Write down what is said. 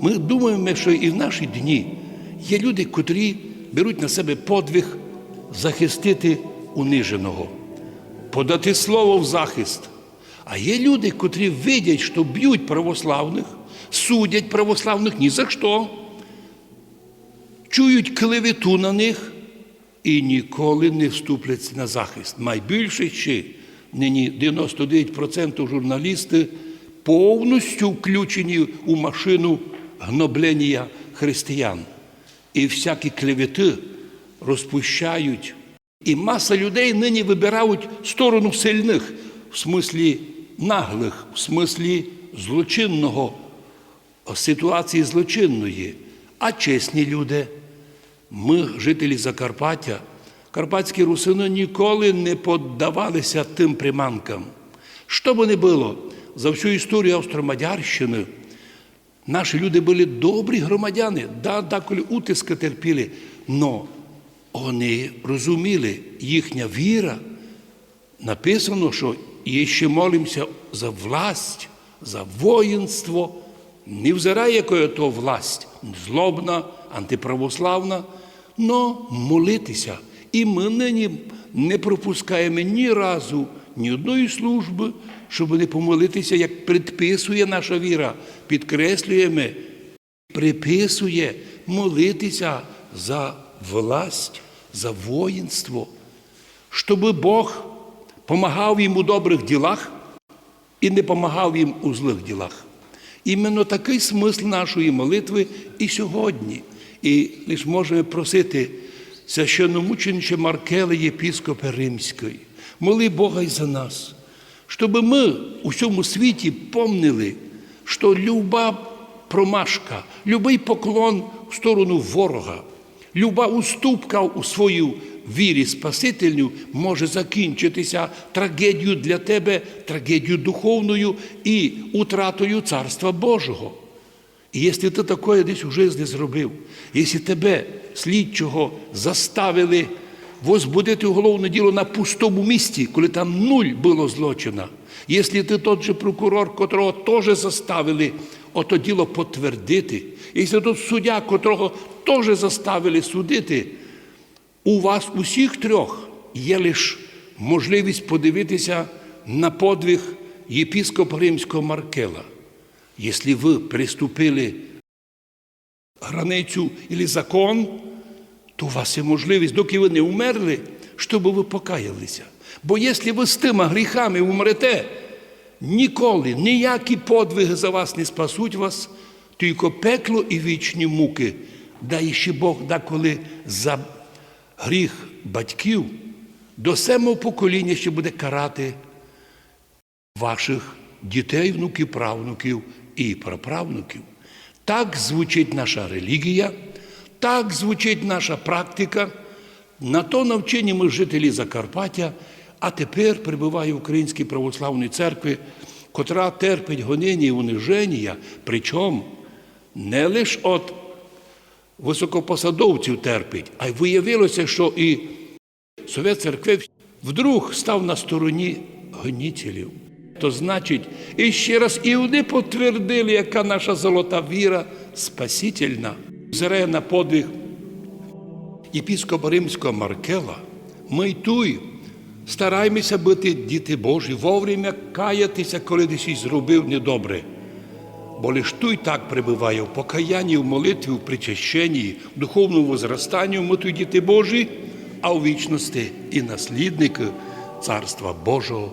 Ми думаємо, що і в наші дні є люди, котрі беруть на себе подвиг захистити униженого, подати слово в захист. А є люди, котрі видять, що б'ють православних, судять православних ні за що, чують клевету на них і ніколи не вступляться на захист. Найбільше ще нині 99% журналісти повністю включені у машину гноблення християн. І всякі клевети розпущають. І маса людей нині вибирають сторону сильних, в смислі наглих, в смислі злочинного, ситуації злочинної. А чесні люди, ми, жителі Закарпаття, карпатські русини ніколи не піддавалися тим приманкам. Що би не було, за всю історію Австромадярщини наші люди були добрі громадяни, да, деколи утиски терпіли, но вони розуміли, їхня віра, написано, що ще молимося за власть, за воїнство, не взирає, якою то власть, злобна, антиправославна, но молитися. І ми нині не пропускаємо ні разу ні одної служби, щоб не помолитися, як предписує наша віра, підкреслюємо, приписує молитися за власть, за воїнство, щоб Бог помагав їм у добрих ділах і не помагав їм у злих ділах. Іменно такий смисл нашої молитви і сьогодні. І лише можемо просити священномученича Маркела, єпіскопа Римської, моли Бога й за нас, щоб ми у всьому світі помнили, що люба промашка, любий поклон в сторону ворога, люба уступка у свою вірі Спасительню може закінчитися трагедією для тебе, трагедією духовною і утратою Царства Божого. І якщо ти таке десь у житті зробив, якщо тебе слідчого заставили возбудити уголовне діло на пустому місці, коли там нуль було злочина, якщо ти тот же прокурор, котрого теж заставили ото діло потвердити, якщо тут суддя, котрого теж заставили судити, у вас усіх трьох є лише можливість подивитися на подвиг єпіскопа Римського Маркела. Якщо ви приступили границю або закон, то у вас є можливість, доки ви не умерли, щоб ви покаялися. Бо якщо ви з тими гріхами умрете, ніколи ніякі подвиги за вас не спасуть вас, тільки пекло і вічні муки. Да і ще Бог деколи за гріх батьків до семого покоління ще буде карати ваших дітей, внуків, правнуків і праправнуків. Так звучить наша релігія, так звучить наша практика. На то навчені ми жителі Закарпаття, а тепер прибуває в Українській православній церкві, котра терпить гонення і униження, причому не лише від високопосадовців терпить, а й виявилося, що і Совет церкви вдруг став на стороні гонітелів. То значить, і ще раз і вони потвердили, яка наша золота віра спасительна. Зреє на подвиг єпіскопа Римського Маркела, ми й туй стараємося бути діти Божі, вовремя каятися, коли десь щось зробив недобре. Бо лиш туй так прибуває в покаянні, в молитві, в причащенні, в духовному возрастанні, ми туй діти Божі, а у вічності і наслідники Царства Божого.